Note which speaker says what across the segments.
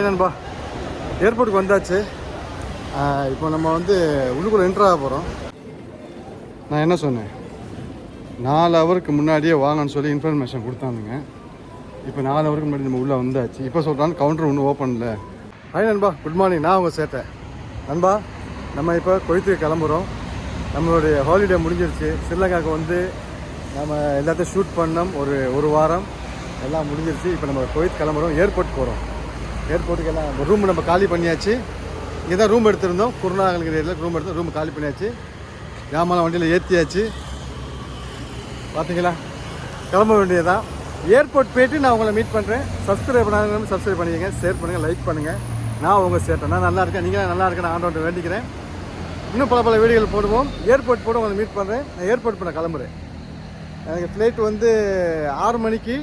Speaker 1: Hi நண்பா ஏர்போர்ட்டுக்கு வந்தாச்சு. இப்போ நம்ம வந்து உள்ளுக்குள்ளே என்ட்ரு ஆக போகிறோம் நான் என்ன சொன்னேன்? நாலு ஹவருக்கு முன்னாடியே வாங்கன்னு சொல்லி இன்ஃபர்மேஷன் கொடுத்தானுங்க. இப்போ நாலு ஹவருக்கு முன்னாடி நம்ம உள்ளே வந்தாச்சு. இப்போ சொல்கிறாங்க கவுண்டர் ஒன்றும் ஓப்பனில் ஹாய் நண்பா குட் மார்னிங் நான் உங்கள் சேர்த்தேன் நண்பா நம்ம இப்போ கொய்த்துக்கு கிளம்புறோம். நம்மளுடைய ஹாலிடே முடிஞ்சிருச்சு. ஸ்ரீலங்காவுக்கு வந்து நம்ம எல்லாத்தையும் ஷூட் பண்ணோம். ஒரு ஒரு வாரம். எல்லாம் முடிஞ்சிருச்சு. இப்போ நம்ம கொய்த் கிளம்புறோம். ஏர்போர்ட் போகிறோம் ஏர்போர்ட்டுக்கு எல்லாம் ரூம் நம்ம காலி பண்ணியாச்சு. இங்கே தான் ரூம் எடுத்திருந்தோம். குருநாகலுங்கிற ஏரியில் ரூம் எடுத்து ரூம் காலி பண்ணியாச்சு. ஜாமான் வண்டியில் ஏற்றியாச்சு பார்த்தீங்களா கிளம்ப வேண்டியதான் ஏர்போர்ட் போயிட்டு நான் உங்களை மீட் பண்ணுறேன் சப்ஸ்கிரைப் பண்ணாங்க சப்ஸ்கிரைப் பண்ணிக்கங்க. ஷேர் பண்ணுங்கள் லைக் பண்ணுங்கள் நான் உங்கள் சேர்த்தேன் நான் நல்லா இருக்கேன். நீங்கள் நல்லா இருக்கேன். ஆண்டோட்ட வேண்டிக்கிறேன். இன்னும் பல பல வீடியோகள் போடுவோம். ஏர்போர்ட் போட உங்களை மீட் பண்ணுறேன் நான் ஏர்போர்ட் பண்ண கிளம்புறேன். எனக்கு ஃப்ளைட் வந்து ஆறு மணிக்கு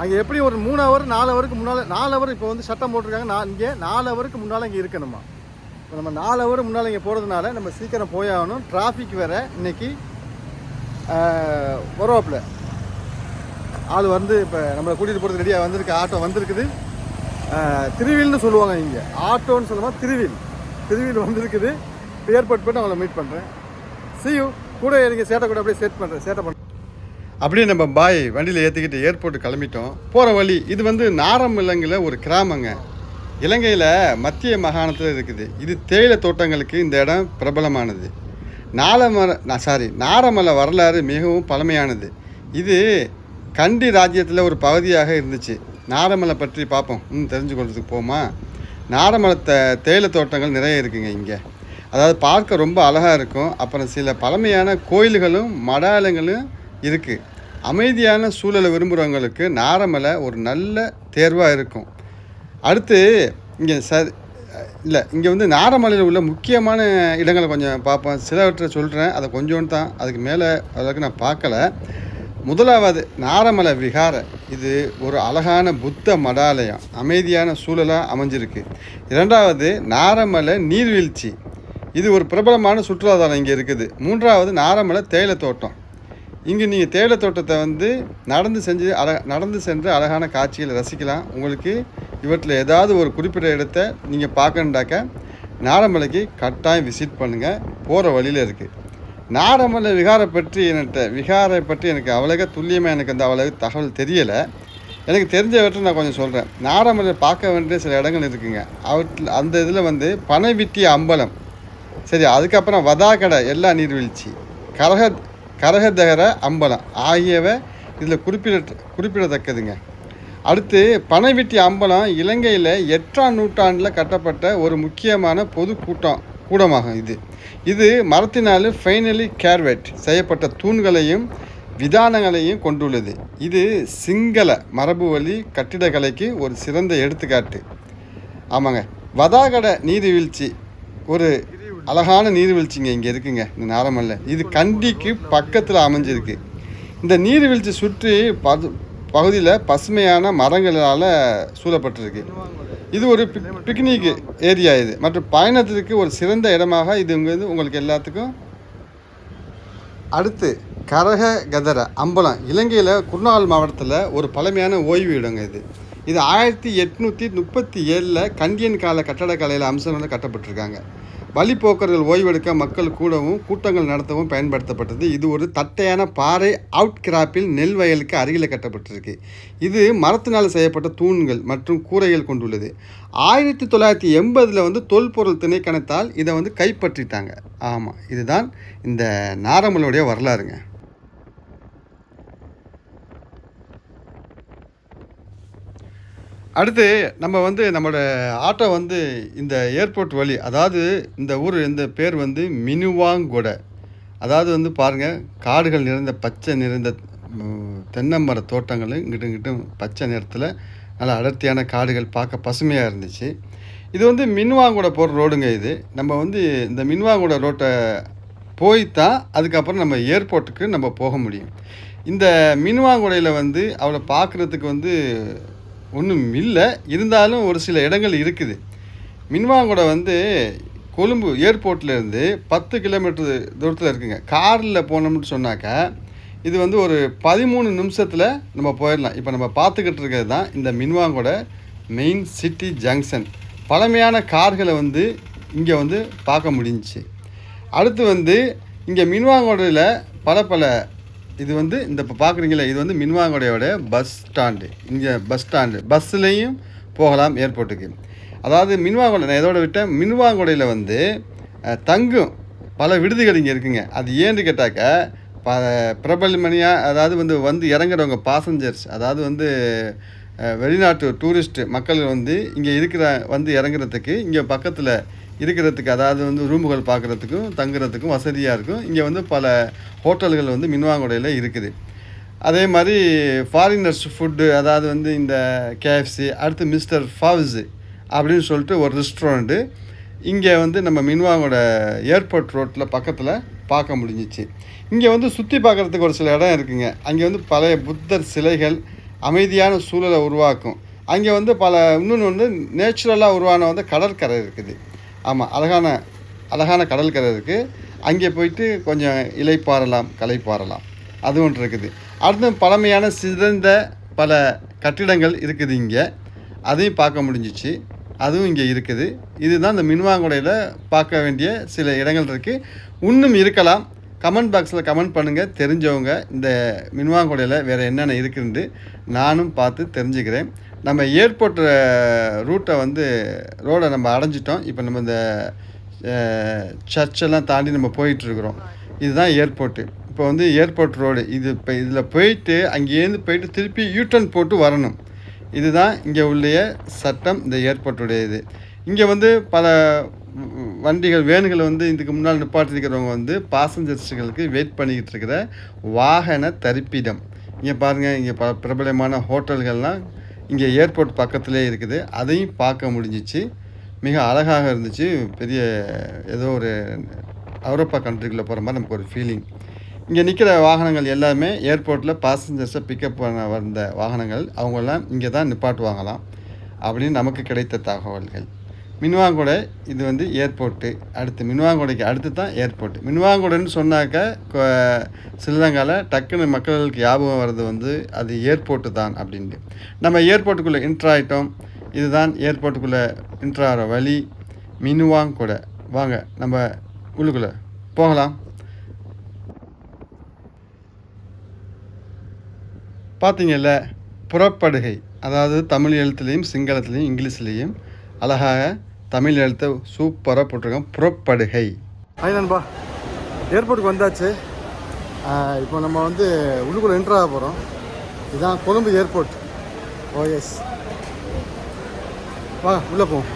Speaker 1: அங்கே எப்படி ஒரு மூணு ஹவர் நாலு ஹவருக்கு முன்னால் நாலு ஹவர் இப்போ வந்து சட்டம் போட்டிருக்காங்க. நான் இங்கே நாலு ஹவருக்கு முன்னால் இங்கே இருக்கணுமா? இப்போ நம்ம நாலு ஹவர் முன்னால் இங்கே போகிறதுனால நம்ம சீக்கிரம் போயாகணும் டிராஃபிக் வேறு இன்னைக்கு வருவாப்பில். ஆள் வந்து இப்போ நம்மளை கூட்டிகிட்டு போகிறது ரெடியாக வந்திருக்கு ஆட்டோ வந்திருக்குது. திருவில்னு சொல்லுவாங்க இங்கே. ஆட்டோன்னு சொல்லுவாங்க திருவில். திருவில் வந்திருக்குது. ஏர்போர்ட் போய்ட்டு அவங்கள மீட் பண்ணுறேன் சி யூ கூட இருங்க சேட்டை கூட அப்படியே செட் பண்ணுறேன் சேட்டை பண்ணுறேன் அப்படியே நம்ம பாய் வண்டியில் ஏற்றிக்கிட்டு ஏர்போர்ட் கிளம்பிட்டோம். போகிற வழி இது வந்து நாரமில்லங்கில் ஒரு கிராமங்க. இலங்கையில் மத்திய மாகாணத்தில் இருக்குது. இது தேயிலை தோட்டங்களுக்கு இந்த இடம் பிரபலமானது. நாலமர நான் சாரி நாரமலை வரலாறு மிகவும் பழமையானது. இது கண்டி ராஜ்யத்தில் ஒரு பகுதியாக இருந்துச்சு. நாரமலை பற்றி பார்ப்போம் இன்னும் தெரிஞ்சுக்கொள்றதுக்கு போமா? நாரமலை த தேயிலை தோட்டங்கள் நிறைய இருக்குங்க இங்கே. அதாவது பார்க்க ரொம்ப அழகாக இருக்கும். அப்புறம் சில பழமையான கோயில்களும் மடாலங்களும் இருக்குது அமைதியான சூழலை விரும்புகிறவங்களுக்கு நாரமலை ஒரு நல்ல தேர்வாக இருக்கும். அடுத்து இங்கே ச இல்லை இங்கே வந்து நாரமலையில் உள்ள முக்கியமான இடங்களை கொஞ்சம் பார்ப்போம். சிலவற்றை சொல்கிறேன் அதை கொஞ்சோண்டு தான். அதுக்கு மேலே அளவுக்கு நான் பார்க்கல. முதலாவது நாரமலை விகார இது ஒரு அழகான புத்த மடாலயம். அமைதியான சூழலாக அமைஞ்சிருக்கு. இரண்டாவது நாரமலை நீர்வீழ்ச்சி. இது ஒரு பிரபலமான சுற்றுலாதலம் இங்கே இருக்குது. மூன்றாவது நாரமலை தேயிலை தோட்டம். இங்கே நீங்கள் தேயிலை தோட்டத்தை வந்து நடந்து செஞ்சு அழ நடந்து சென்று அழகான காட்சிகளை ரசிக்கலாம். உங்களுக்கு இவற்றில் ஏதாவது ஒரு குறிப்பிட்ட இடத்த நீங்கள் பார்க்கணுண்டாக்க நாரமலைக்கு கட்டாயம் விசிட் பண்ணுங்கள் போகிற வழியில் இருக்குது நாரமலை விகாரை பற்றி என்கிட்ட விகாரை பற்றி எனக்கு அவ்வளோக்கா துல்லியமாக எனக்கு அந்த அவ்வளவு தகவல் தெரியலை. எனக்கு தெரிஞ்சவற்றை நான் கொஞ்சம் சொல்கிறேன் நாரமலை பார்க்க வேண்டிய சில இடங்கள் இருக்குங்க. அவற்றில் அந்த இதில் வந்து பனைவிட்டி அம்பலம். சரி அதுக்கப்புறம் வதாகடை எல்லா நீர்வீழ்ச்சி. கரக கரகதகர அம்பலம் ஆகியவை இதில் குறிப்பிட குறிப்பிடத்தக்கதுங்க. அடுத்து பனைவிட்டி அம்பலம் இலங்கையில் எட்டாம் நூற்றாண்டில் கட்டப்பட்ட ஒரு முக்கியமான பொது கூட்டம் கூடமாகும் இது. இது மரத்தினால் ஃபைனலி கேர்வெட் செய்யப்பட்ட தூண்களையும் விதானங்களையும் கொண்டுள்ளது. இது சிங்கள மரபு வழி கட்டிடக்கலைக்கு ஒரு சிறந்த எடுத்துக்காட்டு. ஆமாங்க. வதாகட நீர்வீழ்ச்சி ஒரு அழகான நீர்வீழ்ச்சிங்க இங்கே இருக்குங்க. இந்த நாரமல்ல. இது கண்டிக்கு பக்கத்தில் அமைஞ்சிருக்கு. இந்த நீர்வீழ்ச்சி சுற்றி பது பகுதியில் பசுமையான மரங்களால் சூழப்பட்டிருக்கு. இது ஒரு பிக் பிக்னிக் ஏரியா இது. மற்றும் பயணத்திற்கு ஒரு சிறந்த இடமாக இது வந்து உங்களுக்கு எல்லாத்துக்கும். அடுத்து கரக கதர அம்பலம். இலங்கையில் குருநாகல் மாவட்டத்தில் ஒரு பழமையான ஓய்வு இடங்க இது. இது ஆயிரத்தி எட்நூற்றி முப்பத்தி ஏழில் கண்டியன் கால கட்டடக்கலையில் அம்சங்களில் கட்டப்பட்டிருக்காங்க. வழிப்போக்கர்கள் ஓய்வெடுக்க மக்கள் கூடவும் கூட்டங்கள் நடத்தவும் பயன்படுத்தப்பட்டது. இது ஒரு தட்டையான பாறை அவுட் கிராப்பில் நெல் வயலுக்கு அருகில் கட்டப்பட்டிருக்கு. இது மரத்தினால் செய்யப்பட்ட தூண்கள் மற்றும் கூரைகள் கொண்டுள்ளது. ஆயிரத்தி தொள்ளாயிரத்தி எண்பதில் வந்து தொல்பொருள் திணைக்கணத்தால் இதை வந்து கைப்பற்றிட்டாங்க. ஆமாம் இதுதான் இந்த நாரமலுடைய வரலாறுங்க. அடுத்து நம்ம வந்து நம்மளோட ஆட்டோ வந்து இந்த ஏர்போர்ட் வழி அதாவது இந்த ஊர் இந்த பேர் வந்து மினுவாங்கொடை. அதாவது வந்து பாருங்கள் காடுகள் நிறைந்த பச்சை நிறைந்த தென்னை மர தோட்டங்கள் இங்கிட்டும் இங்கிட்டும் பச்சை நிறத்தில் நல்லா அடர்த்தியான காடுகள் பார்க்க பசுமையாக இருந்துச்சு. இது வந்து மின்வாங்கூட போகிற ரோடுங்க இது. நம்ம வந்து இந்த மின்வாங்கூட ரோட்டை போய் தான் அதுக்கப்புறம் நம்ம ஏர்போர்ட்டுக்கு நம்ம போக முடியும். இந்த மின்வாங்குடையில் வந்து அவளை பார்க்குறதுக்கு வந்து ஒன்றும் இல்லை. இருந்தாலும் ஒரு சில இடங்கள் இருக்குது. மின்வாங்கூட வந்து கொழும்பு ஏர்போர்ட்லேருந்து பத்து கிலோமீட்டர் தூரத்தில் இருக்குங்க. காரில் போனோம்னு சொன்னாக்கா இது வந்து ஒரு பதிமூணு நிமிஷத்தில் நம்ம போயிடலாம். இப்போ நம்ம பார்த்துக்கிட்டு இருக்கிறது தான் இந்த மின்வாங்கோட மெயின் சிட்டி ஜங்ஷன் பழமையான கார்களை வந்து இங்கே வந்து பார்க்க முடிஞ்சுச்சு. அடுத்து வந்து இங்கே மின்வாங்கோடையில் பல பல இது வந்து இந்த இப்போ பார்க்குறீங்களே இது வந்து மின்வாங்கோடையோட பஸ் ஸ்டாண்டு. இங்கே பஸ் ஸ்டாண்டு. பஸ்ஸுலேயும் போகலாம் ஏர்போர்ட்டுக்கு. அதாவது மின்வாங்கோடை நான் இதோட விட்டேன். மின்வாங்கோடையில் வந்து தங்கும் பல விடுதிகள் இங்கே இருக்குங்க. அது ஏன்னு கேட்டாக்க ப பிரபலமணியாக அதாவது வந்து வந்து இறங்குறவங்க பாசஞ்சர்ஸ் அதாவது வந்து வெளிநாட்டு டூரிஸ்ட்டு மக்கள் வந்து இங்கே இருக்கிற வந்து இறங்குறதுக்கு இங்கே பக்கத்தில் இருக்கிறதுக்கு அதாவது வந்து ரூமுகள் பார்க்குறதுக்கும் தங்குறதுக்கும் வசதியாக இருக்கும். இங்கே வந்து பல ஹோட்டல்கள் வந்து மின்வாங்குடையில் இருக்குது. அதே மாதிரி ஃபாரினர்ஸ் ஃபுட்டு அதாவது வந்து இந்த கேஎஃப்சி அடுத்து மிஸ்டர் ஃபவ்ஸு அப்படின்னு சொல்லிட்டு ஒரு ரெஸ்டாரண்ட்டு இங்கே வந்து நம்ம மின்வாங்கோட ஏர்போர்ட் ரோட்டில் பக்கத்தில் பார்க்க முடிஞ்சிச்சு. இங்கே வந்து சுற்றி பார்க்குறதுக்கு ஒரு சில இடம் இருக்குங்க. அங்கே வந்து பழைய புத்தர் சிலைகள் அமைதியான சூழலை உருவாக்கும். அங்கே வந்து பல இன்னொன்று வந்து நேச்சுரலாக உருவான வந்து கடற்கரை இருக்குது. ஆமாம் அழகான அழகான கடற்கரை இருக்குது அங்கே போயிட்டு கொஞ்சம் இலைப்பாறலாம் களைப்பாறலாம் அது ஒன்று இருக்குது. அடுத்து பழமையான சிறந்த பல கட்டிடங்கள் இருக்குது இங்கே. அதையும் பார்க்க முடிஞ்சிச்சு. அதுவும் இங்கே இருக்குது. இதுதான் இந்த மின்வாங்குடையில் பார்க்க வேண்டிய சில இடங்கள் இருக்குது இன்னும் இருக்கலாம். கமெண்ட் பாக்ஸில் கமெண்ட் பண்ணுங்கள் தெரிஞ்சவங்க இந்த மின்வாங்குடையில் வேறு என்னென்ன இருக்குன்னு நானும் பார்த்து தெரிஞ்சுக்கிறேன். நம்ம ஏர்போர்ட் ரூட்டை வந்து ரோடை நம்ம அடைஞ்சிட்டோம். இப்போ நம்ம இந்த சர்ச்செல்லாம் தாண்டி நம்ம போயிட்டுருக்குறோம். இதுதான் ஏர்போர்ட்டு. இப்போ வந்து ஏர்போர்ட் ரோடு இது இப்போ இதில் போயிட்டு அங்கேருந்து போயிட்டு திருப்பி யூட்டர்ன் போட்டு வரணும். இதுதான் இங்கே உள்ள சட்டம் இந்த ஏர்போர்ட்டுடைய இது. இங்கே வந்து பல வண்டிகள் வேனுகளை வந்து இதுக்கு முன்னால் நிப்பாட்டிருக்கிறவங்க வந்து பாசஞ்சர்ஸுகளுக்கு வெயிட் பண்ணிக்கிட்டு இருக்கிற வாகன தரிப்பிடம். இங்கே பாருங்கள் இங்கே ப பிரபலமான ஹோட்டல்கள்லாம் இங்கே ஏர்போர்ட் பக்கத்திலே இருக்குது. அதையும் பார்க்க முடிஞ்சிச்சு. மிக அழகாக இருந்துச்சு. பெரிய ஏதோ ஒரு ஐரோப்பா கண்ட்ரிக்குள்ளே போகிற மாதிரி நமக்கு ஒரு ஃபீலிங் இங்கே நிற்கிற வாகனங்கள் எல்லாமே ஏர்போர்ட்டில் பாசஞ்சர்ஸை பிக்கப் பண்ண வந்த வாகனங்கள். அவங்கெல்லாம் இங்கே தான் நிப்பாட்டுவாங்களாம். அப்படின்னு நமக்கு கிடைத்த தகவல்கள். மின்வாங்குடை இது வந்து ஏர்போர்ட்டு. அடுத்து மின்வாங்குடைக்கு அடுத்து தான் ஏர்போர்ட் மின்வாங்குடைன்னு சொன்னாக்க கொ- ஸ்ரீலங்காவில் டக்குன்னு மக்களுக்கு ஞாபகம் வர்றது வந்து அது ஏர்போர்ட்டு தான் அப்படின்ட்டு. நம்ம ஏர்போர்ட்டுக்குள்ளே இன்ட்ரா ஆகிட்டோம் இதுதான் ஏர்போர்ட்டுக்குள்ளே இன்ட்ராகிற ஆகிற வழி. மினுவாங்குடை. வாங்க நம்ம உள்ளுக்குள்ளே போகலாம். பார்த்தீங்கல்ல புறப்படுகை. அதாவது தமிழ் எழுத்துலேயும் சிங்களத்துலேயும் இங்கிலீஷ்லேயும் அழகாக தமிழ் எழுத்தை சூப்பராக போட்டிருக்கோம் புறப்படுகை. ஹாய் நண்பா. ஏர்போர்ட்டுக்கு வந்தாச்சு. இப்போ நம்ம வந்து உள்ளுக்குள்ளே என்ட்ரு ஆக போகிறோம் இதுதான் கொழும்பு ஏர்போர்ட். ஓஎஸ் வா உள்ளே போவோம்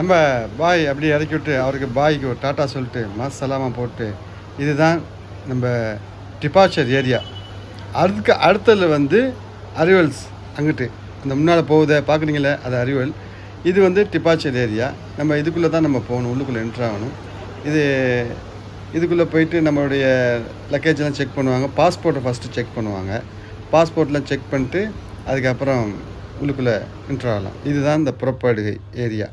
Speaker 1: நம்ம பாய் அப்படியே இறக்கி விட்டு அவருக்கு பாய்க்கு ஒரு டாட்டா சொல்லிட்டு மசலாமா போட்டு இதுதான் நம்ம டிபார்ச்சர் ஏரியா அதுக்கு அடுத்தது வந்து அறிவல்ஸ் அங்கிட்டு. அந்த முன்னால் போகுதே பார்க்குறீங்களே அது அறிவல் இது வந்து டிபார்ச்சர் ஏரியா நம்ம இதுக்குள்ளே தான் நம்ம போகணும் உள்ளுக்குள்ளே என்ட்ரு ஆகணும். இது இதுக்குள்ளே போயிட்டு நம்மளுடைய லக்கேஜெலாம் செக் பண்ணுவாங்க. பாஸ்போர்ட்டை ஃபஸ்ட்டு செக் பண்ணுவாங்க. பாஸ்போர்ட்லாம் செக் பண்ணிட்டு அதுக்கப்புறம் உள்ளுக்குள்ளே என்ட்ரு ஆகலாம். இதுதான் இந்த புறப்படுகை ஏரியா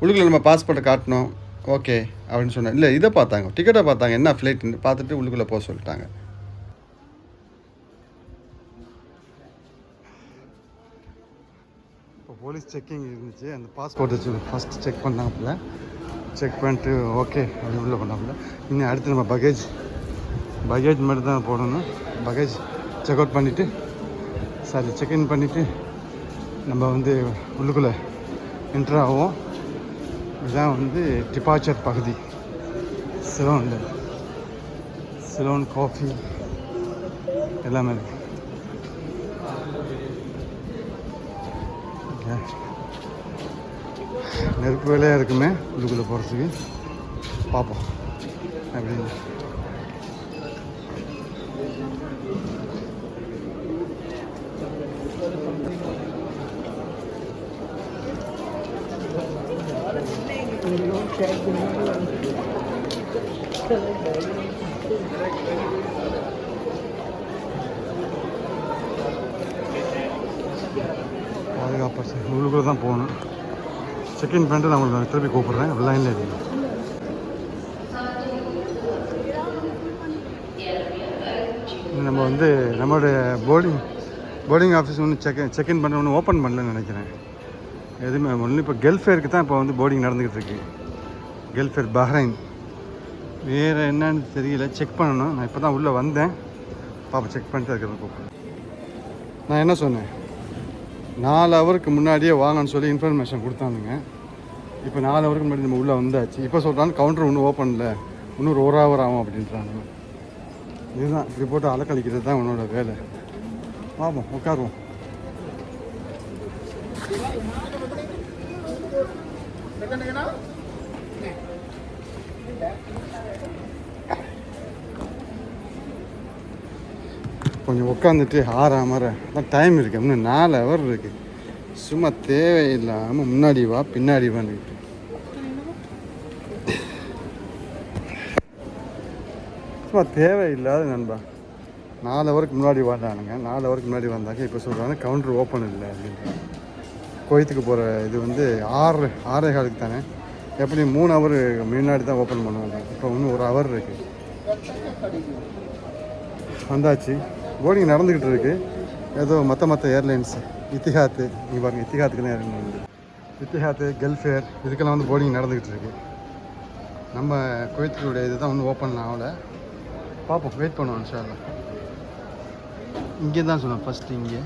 Speaker 1: உள்ளுக்குள்ளே நம்ம பாஸ்போர்ட்டை காட்டணும். ஓகே அப்படின்னு சொன்னேன் இல்லை இதை பார்த்தாங்க. டிக்கெட்டை பார்த்தாங்க. என்ன ஃப்ளைட்டுன்னு பார்த்துட்டு உள்ளுக்குள்ளே போக சொல்லிட்டாங்க. போலீஸ் செக்கிங் இருந்துச்சு. அந்த பாஸ்போர்ட் வச்சு ஃபஸ்ட்டு செக் பண்ணாப்புல. செக் பண்ணிட்டு ஓகே அப்படி உள்ளே பண்ணாப்புல இன்னும் அடுத்து நம்ம பகேஜ் பகேஜ் மட்டும் தான் போடணும். பகேஜ் செக் அவுட் பண்ணிவிட்டு சாரி செக்இன் பண்ணிவிட்டு நம்ம வந்து உள்ளுக்குள்ளே என்ட்ரு ஆகும் இதுதான் வந்து டிபார்ச்சர் பகுதி. சிலோனில் சிலோன் காஃபி எல்லாமே இருக்குது நெருப்பு வேலையாக இருக்குமே உள்ளுக்குள்ளே போகிறதுக்கு பார்ப்போம் அப்படின்னு Thank you. உள்ளுக்குள்ளே தான் போகணும். செகண்ட் பண்ணிட்டு நான் உங்களுக்கு திருப்பி கூப்பிட்றேன். லைனில் இருக்கீங்க நம்ம வந்து நம்மளுடைய போர்டிங் போர்டிங் ஆஃபீஸ் ஒன்று செக் செக்இன் பண்ண ஒன்று ஓப்பன் பண்ணலன்னு நினைக்கிறேன். எதுவுமே ஒன்று இப்போ கெல்ஃபேருக்கு தான் இப்போ வந்து போர்டிங் நடந்துக்கிட்டு இருக்கு. கெல்ஃபேர் பஹ்ரைன் வேறு என்னன்னு தெரியல. செக் பண்ணணும். நான் இப்போ தான் உள்ளே வந்தேன். பாப்பா செக் பண்ணிட்டு அதுக்கப்புறம் கூப்பிட்றேன். நான் என்ன சொன்னேன்? நாலு ஹவருக்கு முன்னாடியே வாங்கன்னு சொல்லி இன்ஃபர்மேஷன் கொடுத்தானுங்க. இப்போ நாலு ஹவருக்கு முன்னாடி நம்ம உள்ளே வந்தாச்சு. இப்போ சொல்கிறாங்க கவுண்டர் ஒன்றும் ஓப்பனில் இன்னொரு ஒரு ஹவர் ஆகும் அப்படின்றாங்க இதுதான் இப்படி போட்டு அலக்கழிக்கிறது தான் உன்னோட வேலை. ஆமாம் உட்காருவோம். கொஞ்சம் உட்காந்துட்டு ஆறாமற தான் டைம் இருக்கு. இன்னும் நாலு ஹவர் இருக்கு. சும்மா தேவையில்லாமல் முன்னாடி வா பின்னாடி வான்னு சும்மா தேவையில்லாத நண்பா. நாலு ஹவருக்கு முன்னாடி வாண்டானுங்க நாலு ஹவருக்கு முன்னாடி வந்தாங்க. இப்போ சொல்கிறாங்க கவுண்டர் ஓப்பன் இல்லை அப்படின்னு. கோயத்துக்கு போகிற இது வந்து ஆறு ஆறே காலுக்கு தானே. எப்படி மூணு ஹவர் முன்னாடி தான் ஓப்பன் பண்ணுவாங்க? இப்போ இன்னும் ஒரு ஹவர் இருக்குது வந்தாச்சு. போர்டிங் நடந்துக்கிட்டு இருக்கு. ஏதோ மற்ற மற்ற ஏர்லைன்ஸ் இத்திஹாத்து நீங்கள் பாருங்க இத்திஹாத்துக்கு தான் இறங்கணும் இத்திஹாத்து கல்ஃபேர் இதுக்கெல்லாம் வந்து போர்டிங் நடந்துக்கிட்டு இருக்கு. நம்ம குவைத்துடைய இது தான் ஒன்றும் ஓப்பன் ஆகலை. பார்ப்போம் வெயிட் பண்ணுவோம் இன்ஷால்லா இங்கே தான் சொன்னேன் ஃபஸ்ட்டு இங்கே.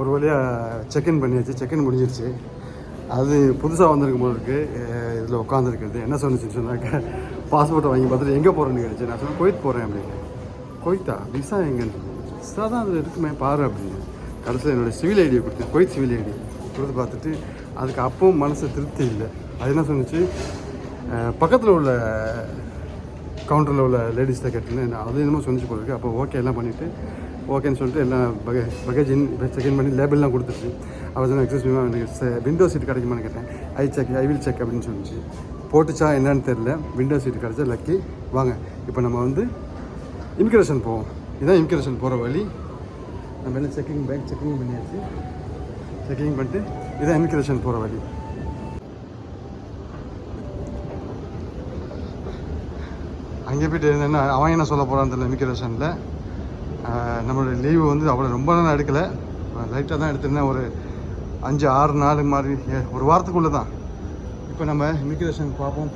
Speaker 1: ஒரு வழியாக செக்இன் பண்ணியாச்சு செக்இன் முடிஞ்சிருச்சு. அது புதுசாக வந்திருக்கும் போல இருக்கு. இதில் உட்காந்துருக்கிறது என்ன சொன்னிச்சுன்னு சொன்னாக்க பாஸ்போர்ட்டை வாங்கி பார்த்துட்டு எங்கே போகிறேன்னு கேட்டுச்சு நான் சொன்னேன் கோயித் போகிறேன் அப்படின்னு. கோயித்தா விசா எங்கேன்னு விசா தான் அதில் இருக்குமே பாரு அப்படின்னு. கடைசியில் என்னோடய சிவில் ஐடியை கொடுத்தேன் கோயித் சிவில் ஐடி கொடுத்து பார்த்துட்டு அதுக்கு அப்பவும் மனசு திருப்தி இல்லை. அது என்ன சொன்னிச்சு? பக்கத்தில் உள்ள கவுண்டரில் உள்ள லேடிஸ் தான் கேட்டேன். அது என்னமோ சொன்னிச்சு போல அப்போ ஓகே எல்லாம் பண்ணிவிட்டு ஓகேன்னு சொல்லிட்டு எல்லாம் பகே பகேஜ் இன் செக்இன் பண்ணி லேபிள்லாம் கொடுத்துருச்சு. அவர் சொன்ன எக்ஸஸ் எனக்கு விண்டோ சீட் கிடைக்குமான்னு கேட்டேன். I check I will check அப்படின்னு சொல்லிச்சு. போட்டுச்சா என்னன்னு தெரில விண்டோ சீட் கிடச்சா லக்கி வாங்க இப்போ நம்ம வந்து இன்கிரேஷன் போவோம். இதுதான் இன்கிரேஷன் போகிற வழி. நம்ம எல்லாம் செக்கிங் பேக் செக்கிங் பண்ணியாச்சு. செக்கிங் பண்ணிட்டு இதான் இன்கிரேஷன் போகிற வழி. அங்கே போயிட்டு என்ன அவன் என்ன சொல்ல போகிறான்னு தெரியல இமிக்ரேஷனில் நம்மளுடைய லீவு வந்து அவ்வளோ ரொம்ப நேரம் எடுக்கலை. லைட்டாக தான் எடுத்திருந்தேன். ஒரு அஞ்சு ஆறு நாள் மாதிரி ஏ- ஒரு வாரத்துக்குள்ளே தான். இப்போ நம்ம இமிக்ரேஷன் பார்ப்போம்.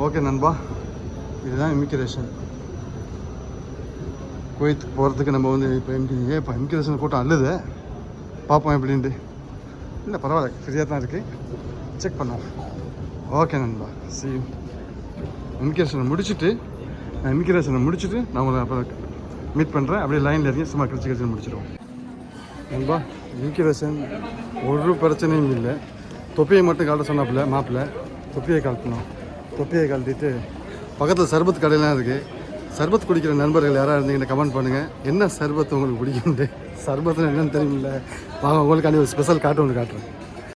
Speaker 1: ஓகே நண்பா. இதுதான் இமிக்ரேஷன் குவைத்துக்கு போகிறதுக்கு நம்ம வந்து இப்போ எம்கி ஏ இப்போ இமிக்ரேஷன் கூட்டம் அல்லது பார்ப்போம் எப்படின்ட்டு. இல்லை பரவாயில்ல. ஃப்ரீயாக தான் இருக்குது செக் பண்ணுவோம். ஓகே நண்பா. சி இமிக்ரேஷனை முடிச்சுட்டு நான் இமிக்ரேஷனை முடிச்சுட்டு நான் உங்களை அப்புறம் மீட் பண்ணுறேன் அப்படியே லைனில் இறங்கி சும்மா கிடச்சி கிடச்சி முடிச்சிடுவோம். நண்பா இமிக்ரேஷன் ஒரு பிரச்சனையும் இல்லை. தொப்பியை மட்டும் கழட்ட சொன்னாப்புல மாப்பிள்ள. தொப்பியை கழட்டணும் தொப்பியை கழட்டிட்டு பக்கத்தில் சர்பத் கடையெல்லாம் இருக்குது சர்பத் குடிக்கிற நண்பர்கள் யாராக இருந்தீங்கன்னா கமெண்ட் பண்ணுங்கள் என்ன சர்பத் உங்களுக்கு பிடிக்கும்ட்டு சர்பத்தில் என்னென்னு தெரியல. வாங்க உங்களுக்கு ஒரு ஸ்பெஷல் காட்டு ஒன்று காட்டுறேன்.